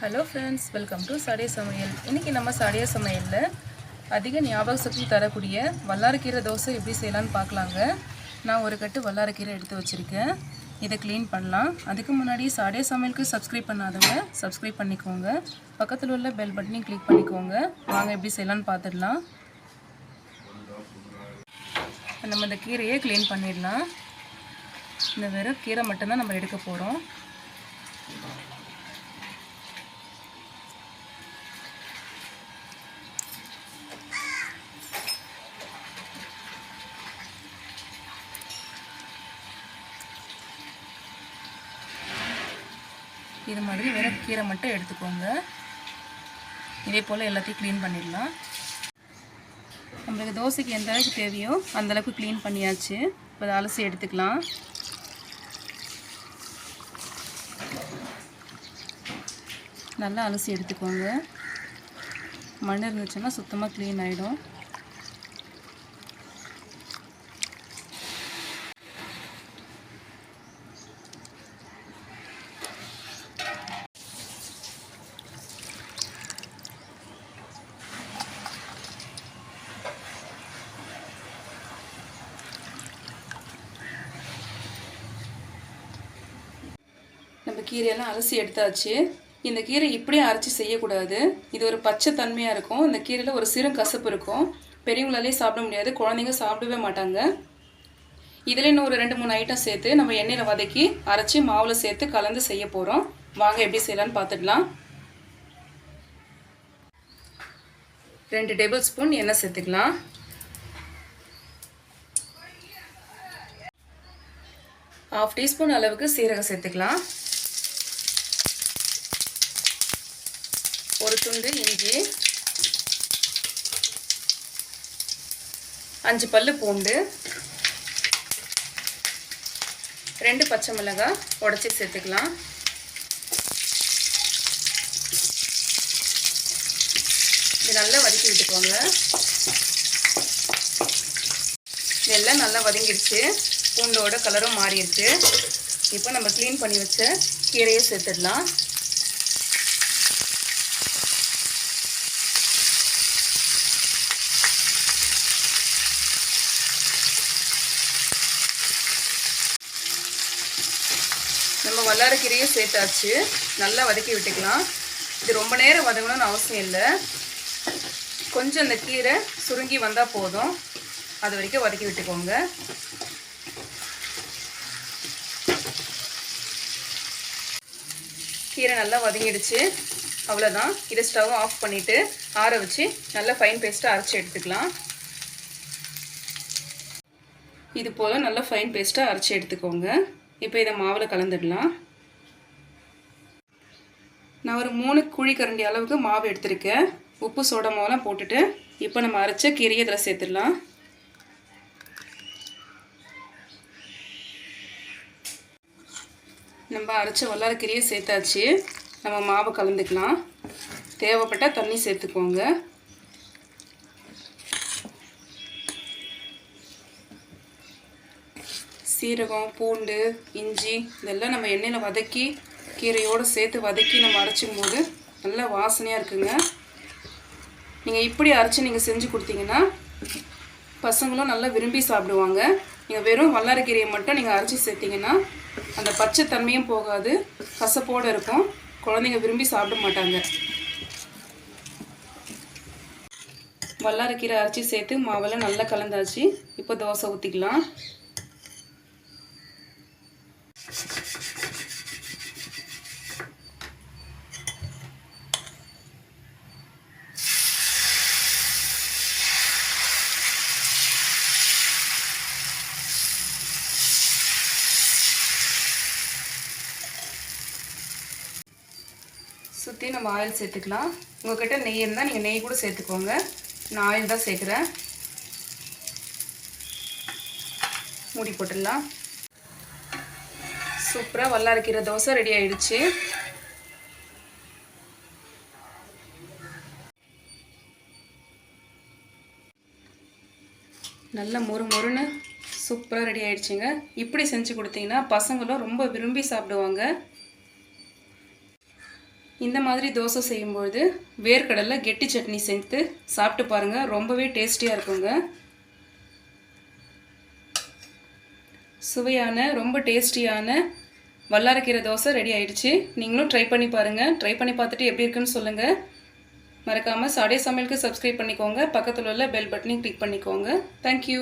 Hello friends welcome to சடைய சமையல் இன்றைக்கி நம்ம சடைய சமையலில் அதிக ஞாபக சக்தி தரக்கூடிய வல்லாரக்கீரை தோசை எப்படி செய்யலாம்னு பார்க்கலாங்க. நான் ஒரு கட்டு வல்லாரக்கீரை எடுத்து வச்சுருக்கேன். இதை க்ளீன் பண்ணலாம். அதுக்கு முன்னாடி சடைய சமையலுக்கு சப்ஸ்கிரைப் பண்ணாதவங்க சப்ஸ்கிரைப் பண்ணிக்கோங்க. பக்கத்தில் உள்ள பெல் பட்டனையும் கிளிக் பண்ணிக்கோங்க. வாங்க எப்படி செய்யலான்னு பார்த்துடலாம். நம்ம இந்த கீரையை க்ளீன் பண்ணிடலாம். இந்த வெறும் கீரை மட்டும்தான் நம்ம எடுக்க போகிறோம் இது மாதிரி வெறும் கீரை மட்டும் எடுத்துக்கோங்க. இதே போல் எல்லாத்தையும் க்ளீன் பண்ணிடலாம். நம்மளுக்கு தோசைக்கு எந்த அளவுக்கு தேவையோ அந்தளவுக்கு க்ளீன் பண்ணியாச்சு. இப்போ அதை அலசி எடுத்துக்கலாம். நல்லா அலசி எடுத்துக்கோங்க. மண் இருந்துச்சுன்னா சுத்தமாக க்ளீன் ஆகிடும் கீரையெல்லாம் அலசி எடுத்தாச்சு. இந்த கீரை இப்படியே அரைச்சி செய்யக்கூடாது. இது ஒரு பச்சை தன்மையாக இருக்கும். இந்த கீரையில் ஒரு சிறு கசப்பு இருக்கும். பெரியவங்களாலே சாப்பிட முடியாது. குழந்தைங்க சாப்பிடவே மாட்டாங்க. இதில் இன்னும் ஒரு ரெண்டு மூணு ஐட்டம் சேர்த்து நம்ம எண்ணெயில் வதக்கி அரைச்சி மாவில் சேர்த்து கலந்து செய்ய போகிறோம் வாங்க எப்படி செய்யலான்னு பார்த்துடலாம் ரெண்டு டேபிள் ஸ்பூன் எண்ணெய் சேர்த்துக்கலாம். ஹாஃப் டீஸ்பூன் அளவுக்கு சீரகம் சேர்த்துக்கலாம். ஒரு துண்டு இஞ்சி அஞ்சு பல்லு பூண்டு ரெண்டு பச்சை மிளகாய் உடச்சி சேர்த்துக்கலாம். இது நல்லா வதக்கி விட்டுக்கோங்க. இதெல்லாம் நல்லா வதங்கிடுச்சு. பூண்டோட கலரும் மாறிடுச்சு. இப்போ நம்ம க்ளீன் பண்ணி வச்ச கீரையை சேர்த்துடலாம். நம்ம வல்லாரக்கீரையும் சேர்த்தாச்சு. நல்லா வதக்கி விட்டுக்கலாம். இது ரொம்ப நேரம் வதங்கணும்னு அவசியம் இல்லை. கொஞ்சம் அந்த கீரை சுருங்கி வந்தால் போதும். அது வரைக்கும் வதக்கி விட்டுக்கோங்க. கீரை நல்லா வதங்கிடுச்சு. அவ்வளோதான் இதை ஸ்டவ் ஆஃப் பண்ணிவிட்டு ஆற வச்சு நல்லா ஃபைன் பேஸ்ட்டாக அரைச்சி எடுத்துக்கலாம். இது போல் நல்லா ஃபைன் பேஸ்ட்டாக அரைச்சி எடுத்துக்கோங்க. இப்போ இதை மாவில் கலந்துடலாம். நான் ஒரு மூணு குழி கரண்டி அளவுக்கு மாவு எடுத்திருக்கேன். உப்பு சோடா மாவெல்லாம் போட்டுட்டு இப்போ நம்ம அரைச்ச கீரையை இதில் சேர்த்துடலாம். நம்ம அரைச்ச வல்லாரக்கீரையை சேர்த்தாச்சு. நம்ம மாவு கலந்துக்கலாம். தேவைப்பட்டால் தண்ணி சேர்த்துக்கோங்க. சீரகம் பூண்டு இஞ்சி இதெல்லாம் நம்ம எண்ணெயில் வதக்கி கீரையோடு சேர்த்து வதக்கி நம்ம அரைச்சும் போது நல்லா வாசனையாக இருக்குங்க. நீங்கள் இப்படி அரைச்சி நீங்கள் செஞ்சு கொடுத்தீங்கன்னா பசங்களும் நல்லா விரும்பி சாப்பிடுவாங்க. நீங்கள் வெறும் வல்லாரக்கீரையை மட்டும் நீங்கள் அரைச்சி சேர்த்திங்கன்னா அந்த பச்சை தன்மையும் போகாது கசப்போடு இருக்கும். குழந்தைங்க விரும்பி சாப்பிட மாட்டாங்க. வல்லாரக்கீரை அரைச்சி சேர்த்து மாவெல்லாம் நல்லா கலந்தாச்சு. இப்போ தோசை ஊற்றிக்கலாம் சுற்றி நம்ம ஆயில் சேர்த்துக்கலாம். உங்கள்கிட்ட நெய் இருந்தால் நீங்கள் நெய் கூட சேர்த்துக்கோங்க. நான் ஆயில் தான் சேர்க்குறேன். மூடி போட்டுடலாம். சூப்பராக வல்லாரக்கீரை தோசை ரெடி ஆயிடுச்சு. நல்லா மொறு மொறுன்னு சூப்பராக ரெடி ஆயிடுச்சுங்க. இப்படி செஞ்சு கொடுத்தீங்கன்னா பசங்களும் ரொம்ப விரும்பி சாப்பிடுவாங்க. இந்த மாதிரி தோசை செய்யும்பொழுது வேர்க்கடலை கெட்டி சட்னி சேர்த்து சாப்பிட்டு பாருங்கள் ரொம்பவே டேஸ்டியாக இருக்குங்க. சுவையான ரொம்ப டேஸ்டியான வல்லாரக்கீரை தோசை ரெடி ஆயிடுச்சு. நீங்களும் ட்ரை பண்ணி பாருங்கள் ட்ரை பண்ணி பார்த்துட்டு எப்படி இருக்குன்னு சொல்லுங்கள் மறக்காமல் சாடே சமையலுக்கு சப்ஸ்கிரைப் பண்ணிக்கோங்க. பக்கத்தில் உள்ள பெல் பட்டனையும் கிளிக் பண்ணிக்கோங்க. தேங்க்யூ